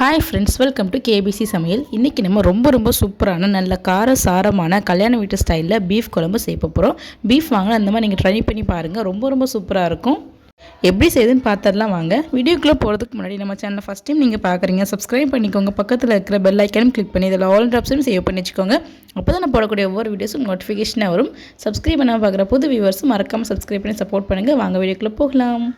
Hi friends welcome to KBC சமையல். இன்றைக்கி நம்ம ரொம்ப ரொம்ப சூப்பரான நல்ல கார சாரமான கல்யாண வீட்டு ஸ்டைலில் பீஃப் குழம்பு செய்ய போகிறோம் பீஃப் வாங்க அந்த மாதிரி நீங்கள் ட்ரை பண்ணி பாருங்கள் ரொம்ப ரொம்ப சூப்பராக இருக்கும். எப்படி செய்யுதுன்னு பார்த்துடலாம் வாங்க. வீடியோக்குள்ளே போகிறதுக்கு முன்னாடி நம்ம சேனலை ஃபஸ்ட் டைம் நீங்கள் பார்க்குறீங்க சப்ஸ்கிரைப் பண்ணிக்கோங்க. பக்கத்தில் இருக்கிற பெல் ஐக்கனும் கிளிக் பண்ணி இதில் ஆல் ட்ராப்ஸும் சேவ் பண்ணி வச்சுக்கோங்க. அப்போ தான் நான் போடக்கூடிய ஒவ்வொரு வீடியோஸும் நோட்டிஃபிகேஷனாக வரும். சப்ஸ்கிரைப் பண்ணாமல் பார்க்குற புது வியூவர்ஸும் மறக்காமல் சப்ஸ்கிரைப் பண்ணி சப்போர்ட் பண்ணுங்கள் வாங்க வீடியோக்குள்ளே போகலாம்.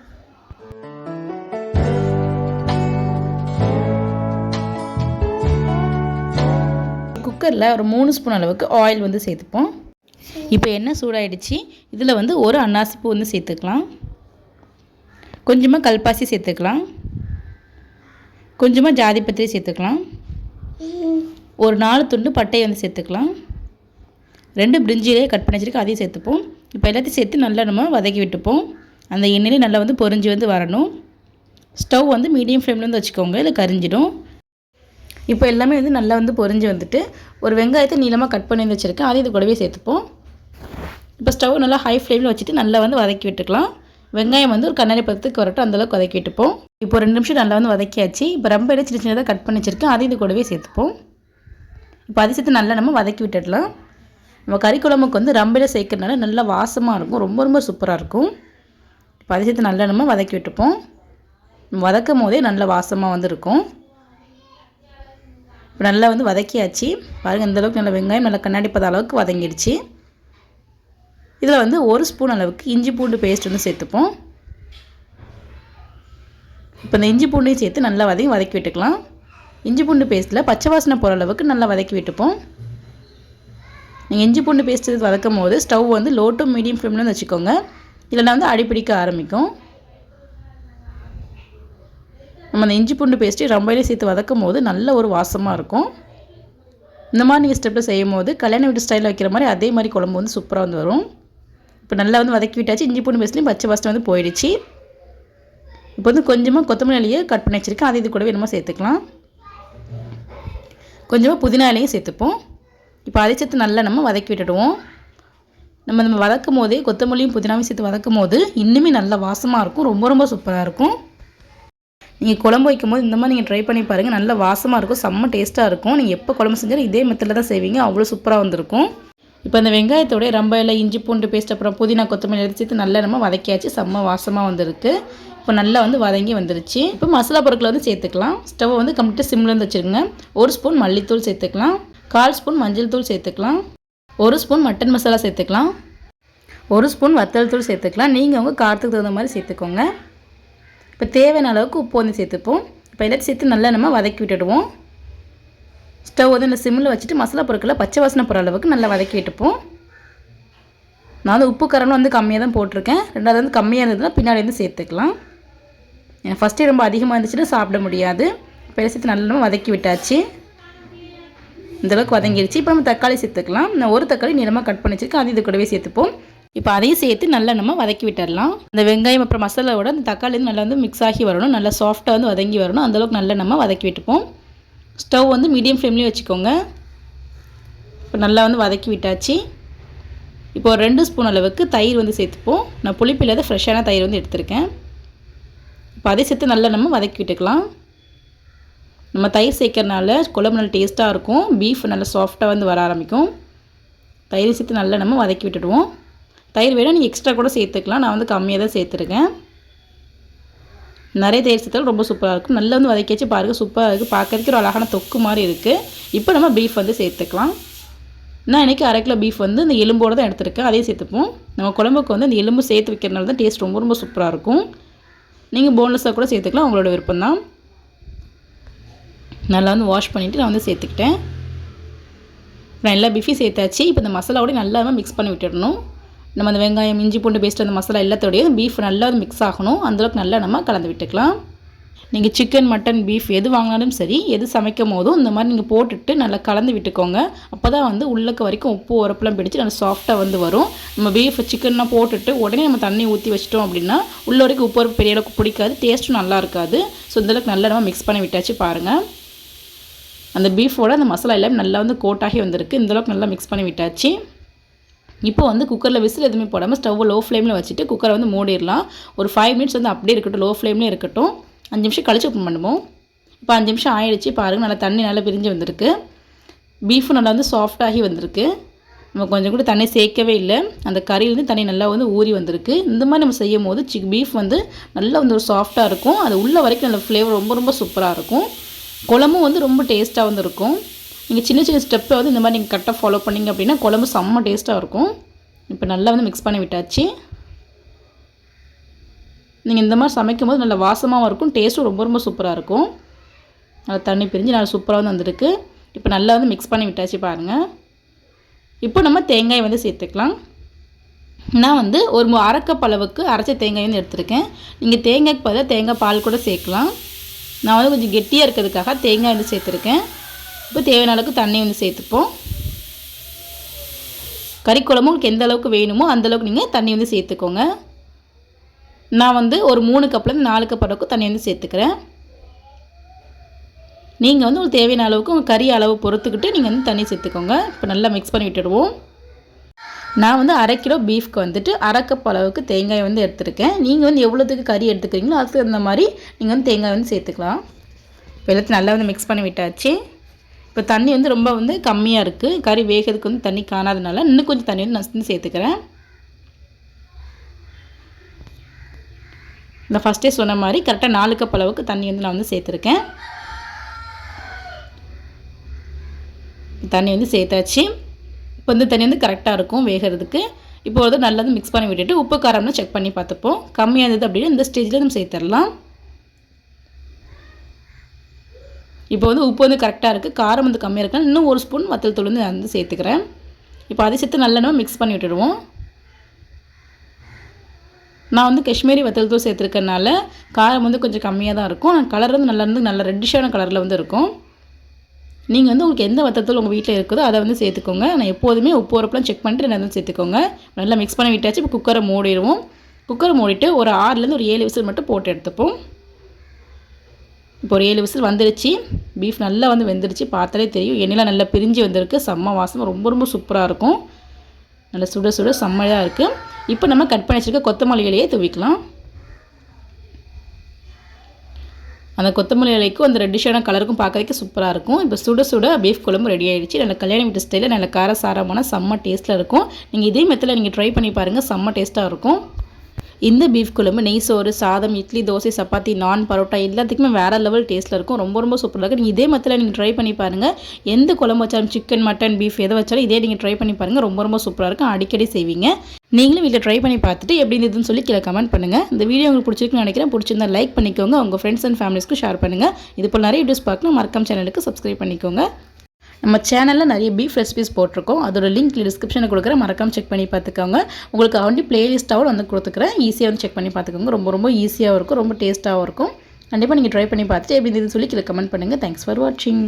குக்கரில் ஒரு மூணு ஸ்பூன் அளவுக்கு ஆயில் வந்து சேர்த்துப்போம். இப்போ எண்ணெய் சூடாயிடுச்சு. இதில் வந்து ஒரு அன்னாசிப்பூ வந்து சேர்த்துக்கலாம். கொஞ்சமாக கல்பாசி சேர்த்துக்கலாம். கொஞ்சமாக ஜாதிபத்திரி சேர்த்துக்கலாம். ஒரு நாலு துண்டு பட்டையை வந்து சேர்த்துக்கலாம். ரெண்டு பிரிஞ்சிலே கட் பண்ணி வச்சுருக்கு அதையும் சேர்த்துப்போம். இப்போ எல்லாத்தையும் சேர்த்து நல்லா நம்ம வதக்கி விட்டுப்போம். அந்த எண்ணெயிலே நல்லா வந்து பொரிஞ்சு வந்து வரணும். ஸ்டவ் வந்து மீடியம் ஃப்ளேமில் வந்து வச்சுக்கோங்க. இல்லை கரிஞ்சிடும். இப்போ எல்லாமே வந்து நல்லா வந்து பொரிஞ்சு வந்துட்டு ஒரு வெங்காயத்தை நீளமாக கட் பண்ணி வந்து வச்சுருக்கேன். அதையும் இது கூடவே சேர்த்துப்போம். இப்போ ஸ்டவ் நல்லா ஹை ஃப்ளேமில் வச்சுட்டு நல்லா வந்து வதக்கி விட்டுக்கலாம். வெங்காயம் வந்து ஒரு கண்ணாடி பத்துக்கு வரட்டும் அந்தளவுக்கு வதக்கி விட்டுப்போம். இப்போ ரெண்டு நிமிஷம் நல்லா வந்து வதக்கியாச்சு. இப்போ ரொம்ப சின்ன சின்னதாக கட் பண்ணி வச்சுருக்கேன். அதையும் இது கூடவே சேர்த்துப்போம். இப்போ அதை சேர்த்து நல்லா நம்ம வதக்கி விட்டுடலாம். நம்ம கறி குழம்புக்கு வந்து ரம்பையில் சேர்க்கறதுனால நல்லா வாசமாக இருக்கும். ரொம்ப ரொம்ப சூப்பராக இருக்கும். இப்போ அதை சேர்த்து நல்லா நம்ம வதக்கி விட்டுப்போம். வதக்கும் போதே நல்ல வாசமாக வந்து இருக்கும். இப்போ நல்லா வந்து வதக்கியாச்சு. பாருங்கள் இந்தளவுக்கு நல்லா வெங்காயம் நல்லா கண்ணாடி பத அளவுக்கு வதங்கிடுச்சு. இதில் வந்து ஒரு ஸ்பூன் அளவுக்கு இஞ்சி பூண்டு பேஸ்ட் வந்து சேர்த்துப்போம். இப்போ இந்த இஞ்சி பூண்டையும் சேர்த்து நல்லா வதங்கி வதக்கி விட்டுக்கலாம். இஞ்சி பூண்டு பேஸ்ட்டில் பச்சை வாசனை போகிற அளவுக்கு நல்லா வதக்கி விட்டுப்போம். நீங்கள் இஞ்சி பூண்டு பேஸ்ட் வதக்கும் போது ஸ்டவ் வந்து லோ டு மீடியம் ஃப்ளேமில் வச்சுக்கோங்க. இல்லைனா வந்து அடிப்பிடிக்க ஆரம்பிக்கும். நம்ம அந்த இஞ்சி பூண்டு பேஸ்ட்டு ரொம்பவே சேர்த்து வதக்கும் போது நல்ல ஒரு வாசமாக இருக்கும். இந்த மாதிரி நீங்கள் ஸ்டெப்பில் செய்யும் போது கல்யாண வீட்டு ஸ்டைலில் வைக்கிற மாதிரி அதே மாதிரி குழம்பு வந்து சூப்பராக வந்து வரும். இப்போ நல்லா வந்து வதக்கி விட்டாச்சு இஞ்சி பூண்டு பேஸ்ட்லேயும் பச்சை வாசனை வந்து போயிடுச்சு. இப்போ வந்து கொஞ்சமாக கொத்தமல்லி இலையை கட் பண்ணி வச்சுருக்கேன். அது இது கூடவே நம்ம சேர்த்துக்கலாம். கொஞ்சமாக புதினா இலையும் சேர்த்துப்போம். இப்போ அதை சேர்த்து நல்லா நம்ம வதக்கி விட்டுடுவோம். நம்ம நம்ம வதக்கும் போதே கொத்தமல்லியும் புதினாவையும் சேர்த்து வதக்கும் போது இன்னுமே நல்ல வாசமாக இருக்கும். ரொம்ப ரொம்ப சூப்பராக இருக்கும். நீங்கள் குழம்பு வைக்கும்போது இந்த மாதிரி நீங்கள் ட்ரை பண்ணி பாருங்கள் நல்ல வாசமாக இருக்கும். செம்ம டேஸ்ட்டாக இருக்கும். நீங்கள் எப்போ குழம்பு செஞ்சாலும் இதே மெத்தடில் தான் செய்வீங்க. அவ்வளோ சூப்பராக வந்திருக்கும். இப்போ இந்த வெங்காயத்தோடைய ரொம்ப இல்லை இஞ்சி பூண்டு பேஸ்ட் அப்புறம் புதினா கொத்தமல்லி எடுத்து சேர்த்து நல்லா நம்ம வதக்கியாச்சு. செம்ம வாசமாக வந்திருக்கு. இப்போ நல்லா வந்து வதங்கி வந்துருச்சு. இப்போ மசாலா பொருட்களை வந்து சேர்த்துக்கலாம். ஸ்டவ் வந்து கம்ப்ளீட்டாக சிம்லேருந்து வச்சுருங்க. ஒரு ஸ்பூன் மல்லித்தூள் சேர்த்துக்கலாம். கால் ஸ்பூன் மஞ்சள் தூள் சேர்த்துக்கலாம். ஒரு ஸ்பூன் மட்டன் மசாலா சேர்த்துக்கலாம். ஒரு ஸ்பூன் வத்தல் தூள் சேர்த்துக்கலாம். நீங்கள் உங்கள் காரத்துக்கு தகுந்த மாதிரி சேர்த்துக்கோங்க. இப்போ தேவையான அளவுக்கு உப்பு வந்து சேர்த்துப்போம். இப்போ எல்லாத்தையும் சேர்த்து நல்லா நம்ம வதக்கி விட்டுடுவோம். ஸ்டவ் வந்து இந்த சிம்மில் வச்சுட்டு மசாலா பொருட்களை பச்சை வாசனை போகிற அளவுக்கு நல்லா வதக்கி விட்டுப்போம். நான் வந்து உப்பு கரணும் வந்து கம்மியாக தான் போட்டிருக்கேன். ரெண்டாவது வந்து கம்மியாக இருந்ததுன்னா பின்னாடி வந்து சேர்த்துக்கலாம். ஏன்னா ஃபஸ்ட்டே ரொம்ப அதிகமாக இருந்துச்சுன்னா சாப்பிட முடியாது. இப்போ சேர்த்து நல்லா வதக்கி விட்டாச்சு. இந்தளவுக்கு வதங்கிடுச்சு இப்போ நம்ம தக்காளி சேர்த்துக்கலாம். நான் ஒரு தக்காளி நிறமாக கட் பண்ணி வச்சுருக்கேன். அது இது கூடவே சேர்த்துப்போம். இப்போ அதையும் சேர்த்து நல்லா நம்ம வதக்கி விட்டுடலாம். அந்த வெங்காயம் அப்புறம் மசாலாவோட அந்த தக்காளி வந்து நல்லா வந்து மிக்ஸ் ஆகி வரணும். நல்லா சாஃப்டாக வந்து வதங்கி வரணும். அந்தளவுக்கு நல்லா நம்ம வதக்கி விட்டுப்போம். ஸ்டவ் வந்து மீடியம் ஃப்ளேம்லேயே வச்சுக்கோங்க. இப்போ நல்லா வந்து வதக்கி விட்டாச்சு. இப்போ ஒரு ரெண்டு ஸ்பூன் அளவுக்கு தயிர் வந்து சேர்த்துப்போம். நான் புளிப்பு இல்லாத ஃப்ரெஷ்ஷான தயிர் வந்து எடுத்திருக்கேன். இப்போ அதை சேர்த்து நல்லா நம்ம வதக்கி விட்டுக்கலாம். நம்ம தயிர் சேர்க்கறனால குழம்பு நல்லா டேஸ்ட்டாக இருக்கும். பீஃப் நல்லா சாஃப்டாக வந்து வர ஆரம்பிக்கும். தயிர் சேர்த்து நல்லா நம்ம வதக்கி விட்டுடுவோம். தயிர் வேணால் நீங்கள் எக்ஸ்ட்ரா கூட சேர்த்துக்கலாம். நான் வந்து கம்மியாக தான் சேர்த்துருக்கேன். நிறைய தயிர் சேர்த்தாலும் ரொம்ப சூப்பராக இருக்கும். நல்லா வந்து வதக்கி பாருங்கள் சூப்பராக இருக்குது பார்க்கறதுக்கு ஒரு அழகான தொக்கு மாதிரி இருக்குது இப்போ நம்ம பீஃப் வந்து சேர்த்துக்கலாம். நான் இன்றைக்கி அரை கிலோ பீஃப் வந்து இந்த எலும்போடு தான் எடுத்திருக்கேன். அதையும் சேர்த்துப்போம். நம்ம குழம்புக்கு வந்து இந்த எலும்பு சேர்த்து வைக்கிறனால தான் டேஸ்ட் ரொம்ப ரொம்ப சூப்பராக இருக்கும். நீங்கள் போன்லெஸ்ஸாக கூட சேர்த்துக்கலாம். உங்களோட விருப்பம் தான் நல்லா வந்து வாஷ் பண்ணிவிட்டு நான் வந்து சேர்த்துக்கிட்டேன். நான் எல்லா பீஃபையும் சேர்த்தாச்சு. இப்போ இந்த மசாலாவோடய நல்லா மிக்ஸ் பண்ணி விட்டுடணும். நம்ம அந்த வெங்காயம் இஞ்சி பூண்டு பேஸ்ட் அந்த மசாலா எல்லாத்தோடையும் பீஃப் நல்லா மிக்ஸ் ஆகணும். அந்தளவுக்கு நல்லா நம்ம கலந்து விட்டுக்கலாம். நீங்கள் சிக்கன் மட்டன் பீஃப் எது வாங்கினாலும் சரி எது சமைக்கும் போதும் இந்த மாதிரி நீங்கள் போட்டுட்டு நல்லா கலந்து விட்டுக்கோங்க. அப்போ தான் வந்து உள்ளக்க வரைக்கும் உப்பு உரப்பெல்லாம் பிடிச்சி நல்லா சாஃப்டாக வந்து வரும். நம்ம பீஃப் சிக்கன்லாம் போட்டுட்டு உடனே நம்ம தண்ணி ஊற்றி வச்சிட்டோம் அப்படின்னா உள்ள வரைக்கும் உப்பு உரப்பு பெரிய அளவுக்கு பிடிக்காது டேஸ்ட்டும் நல்லா இருக்காது. ஸோ இந்தளவுக்கு நல்லா நம்ம மிக்ஸ் பண்ணி விட்டாச்சு பாருங்கள் அந்த பீஃபோட அந்த மசாலா எல்லாமே நல்லா வந்து கோட்டாகி வந்திருக்கு. இந்தளவுக்கு நல்லா மிக்ஸ் பண்ணி விட்டாச்சு. இப்போ வந்து குக்கரில் விசில் எதுவுமே போடாமல் ஸ்டவ் லோ ஃப்ளேமில் வச்சுட்டு குக்கரை வந்து மூடிடலாம். ஒரு ஃபைவ் மினிட்ஸ் வந்து அப்படியே இருக்கட்டும் லோ ஃப்ளேம்லேயே இருக்கட்டும். அஞ்சு நிமிஷம் கழிச்சு ஓப்பன் பண்ணுவோம். இப்போ அஞ்சு நிமிஷம் ஆயிடுச்சு. பாருங்கள் நல்லா தண்ணி நல்லா பிரிஞ்சு வந்திருக்கு. பீஃபும் நல்லா வந்து சாஃப்டாகி வந்திருக்கு. நம்ம கொஞ்சம் கூட தண்ணி சேர்க்கவே இல்லை. அந்த கறியிலேருந்து தண்ணி நல்லா வந்து ஊறி வந்திருக்கு. இந்த மாதிரி நம்ம செய்யும் போது சிக் பீஃப் வந்து நல்லா வந்து ஒரு சாஃப்டாக இருக்கும். அது உள்ள வரைக்கும் நல்ல ஃப்ளேவர் ரொம்ப ரொம்ப சூப்பராக இருக்கும். குழம்பும் வந்து ரொம்ப டேஸ்ட்டாக வந்து இருக்கும். நீங்கள் சின்ன சின்ன ஸ்டெப்பை வந்து இந்த மாதிரி நீங்கள் கரெக்டாக ஃபாலோ பண்ணிங்க அப்படின்னா குழம்பு செம்ம டேஸ்ட்டாக இருக்கும். இப்போ நல்லா வந்து மிக்ஸ் பண்ணி விட்டாச்சு. நீங்கள் இந்த மாதிரி சமைக்கும் போது நல்லா வாசமாகவும் இருக்கும் டேஸ்ட்டும் ரொம்ப ரொம்ப சூப்பராக இருக்கும். நல்லா தண்ணி பிரிஞ்சு நல்லா சூப்பராக வந்து வந்திருக்கு. இப்போ நல்லா வந்து மிக்ஸ் பண்ணி விட்டாச்சு பாருங்கள் இப்போ நம்ம தேங்காய் வந்து சேர்த்துக்கலாம். நான் வந்து ஒரு அரைக்கப் அளவுக்கு அரைச்ச தேங்காய் வந்து எடுத்திருக்கேன். நீங்கள் தேங்காய்க்கு பதிலாக தேங்காய் பால் கூட சேர்க்கலாம். நான் வந்து கொஞ்சம் கெட்டியாக இருக்கிறதுக்காக தேங்காய் வந்து சேர்த்துருக்கேன். இப்போ தேவையான அளவுக்கு தண்ணி வந்து சேர்த்துப்போம். கறிக்குழம்பு உங்களுக்கு எந்த அளவுக்கு வேணுமோ அந்தளவுக்கு நீங்கள் தண்ணி வந்து சேர்த்துக்கோங்க. நான் வந்து ஒரு மூணு கப்லேருந்து நாலு கப் அளவுக்கு தண்ணி வந்து சேர்த்துக்கிறேன். நீங்கள் வந்து உங்களுக்கு தேவையான அளவுக்கு உங்கள் கறி அளவு பொறுத்துக்கிட்டு நீங்கள் வந்து தண்ணி சேர்த்துக்கோங்க. இப்போ நல்லா மிக்ஸ் பண்ணி விட்டுடுவோம். நான் வந்து அரை கிலோ பீஃப்க்கு வந்துட்டு அரை கப் அளவுக்கு தேங்காய் வந்து எடுத்துருக்கேன். நீங்கள் வந்து எவ்வளோத்துக்கு கறி எடுத்துக்கிறீங்களோ அதுக்கு தகுந்த மாதிரி நீங்கள் வந்து தேங்காய் வந்து சேர்த்துக்கலாம். இப்போ எல்லாத்தையும் நல்லா வந்து மிக்ஸ் பண்ணி விட்டாச்சு. இப்போ தண்ணி வந்து ரொம்ப வந்து கம்மியாக இருக்குது கறி வேகிறதுக்கு வந்து தண்ணி காணாதனால இன்னும் கொஞ்சம் தண்ணி வந்து நான் வந்து சேர்த்துக்கிறேன். இந்த ஃபஸ்ட்டே சொன்ன மாதிரி கரெக்டாக நாலு கப் அளவுக்கு தண்ணி வந்து நான் வந்து சேர்த்துருக்கேன். தண்ணி வந்து சேர்த்தாச்சு. இப்போ வந்து தண்ணி வந்து கரெக்டாக இருக்கும் வேகிறதுக்கு. இப்போ வந்து நல்லா மிக்ஸ் பண்ணி விட்டுட்டு உப்பு காரம்னு செக் பண்ணி பார்த்துப்போம். கம்மியாக இருந்தது அப்படின்னா இந்த ஸ்டேஜில் நம்ம சேர்த்துடலாம். இப்போ வந்து உப்பு வந்து கரெக்டாக இருக்குது காரம் வந்து கம்மியாக இருக்கா இன்னும் ஒரு ஸ்பூன் வத்தல் தூள் வந்து நான் வந்து சேர்த்துக்கிறேன். இப்போ அதை சேர்த்து நல்லா நம்ம மிக்ஸ் பண்ணி விட்டுடுவோம். நான் வந்து காஷ்மீரி வத்தல் தூள் சேர்த்துருக்கனால காரம் வந்து கொஞ்சம் கம்மியாக தான் இருக்கும். கலர் வந்து நல்லா இருந்து நல்ல ரெட்டிஷான கலரில் வந்து இருக்கும். நீங்கள் வந்து உங்களுக்கு எந்த வத்தத்தூள் உங்கள் வீட்டில் இருக்குதோ அதை வந்து சேர்த்துக்கோங்க. நான் எப்போதுமே உப்பு உரப்பெலாம் செக் பண்ணிட்டு நான் வந்து சேர்த்துக்கோங்க. நல்லா மிக்ஸ் பண்ணி விட்டாச்சு. இப்போ குக்கரை மூடிடுவோம். குக்கரை மூடிட்டு ஒரு ஆறுலேருந்து ஒரு ஏழு விசில் மட்டும் போட்டு எடுத்துப்போம். இப்போ ஒரு ஏழு விசில் வந்துருச்சு. பீஃப் நல்லா வந்து வெந்துருச்சு. பார்த்தாலே தெரியும். எண்ணெயில் நல்லா பிரிஞ்சு வந்திருக்கு. செம்ம வாசமாக ரொம்ப ரொம்ப சூப்பராக இருக்கும். நல்லா சுட சுட செம்மையாக இருக்குது இப்போ நம்ம கட் பண்ணி வச்சுருக்க கொத்தமல்லி இலையை துவிக்கலாம். அந்த கொத்தமல்லி இலைக்கும் அந்த ரெட்டிஷான கலருக்கும் பார்க்கறதுக்கு சூப்பராக இருக்கும். இப்போ சுட சுட பீஃப் குழம்பு ரெடி ஆகிடுச்சு நல்ல கல்யாணம் வீட்டு ஸ்டைலில் நல்ல காரசாரமான செம்ம டேஸ்ட்டில் இருக்கும். நீங்கள் இதே மெத்தில் நீங்கள் ட்ரை பண்ணி பாருங்கள் செம்ம டேஸ்ட்டாக இருக்கும். இந்த பீஃப் குழம்பு நெய் சோறு சாதம் இட்லி தோசை சப்பாத்தி நான் பரோட்டா எல்லாத்துக்குமே வேறு லெவல் டேஸ்ட்டில் இருக்கும். ரொம்ப ரொம்ப சூப்பராக இருக்கும். நீங்கள் இதே மத்தில் நீங்கள் ட்ரை பண்ணி பாருங்கள் எந்த குழம்பு வச்சாலும் சிக்கன் மட்டன் பீஃப் எதை வச்சாலும் இதே நீங்கள் ட்ரை பண்ணி பாருங்கள் ரொம்ப ரொம்ப சூப்பராக இருக்கும். அடிக்கடி செய்வீங்க. நீங்களும் வீட்டில் ட்ரை பண்ணி பார்த்துட்டு எப்படி இருந்ததுன்னு சொல்லி கீழே கமெண்ட் பண்ணுங்கள் இந்த வீடியோ உங்களுக்கு பிடிச்சிருக்குன்னு நினைக்கிறேன். பிடிச்சிருந்தா லைக் பண்ணிக்கோங்க. உங்கள் ஃப்ரெண்ட்ஸ் அண்ட் ஃபேமிலிஸ்க்கு ஷேர் பண்ணுங்கள் இது போல் நிறைய வீடியோஸ் பார்க்கணும். மறக்காம சேனலுக்கு சப்ஸ்கிரைப் பண்ணிக்கோங்க. நம்ம சேனலில் நிறைய பீஃப் ரெசிபிஸ் போட்டிருக்கோம். அதோட லிங்க் டிஸ்கிரிப்ஷனில் கொடுக்குறேன். மறக்காம செக் பண்ணி பார்த்துக்கோங்க. உங்களுக்கு வந்து பிளேலிஸ்ட்டாகவும் வந்து கொடுத்துக்கிறேன். ஈஸியாக வந்து செக் பண்ணி பார்த்துக்கோங்க. ரொம்ப ரொம்ப ஈஸியாகவும் இருக்கும். ரொம்ப டேஸ்ட்டாகவும் இருக்கும். கண்டிப்பாக நீங்கள் ட்ரை பண்ணி பார்த்துட்டு எப்படி இதுன்னு சொல்லி கீழே கமெண்ட் பண்ணுங்கள் தேங்க்ஸ் ஃபார் வாட்சிங்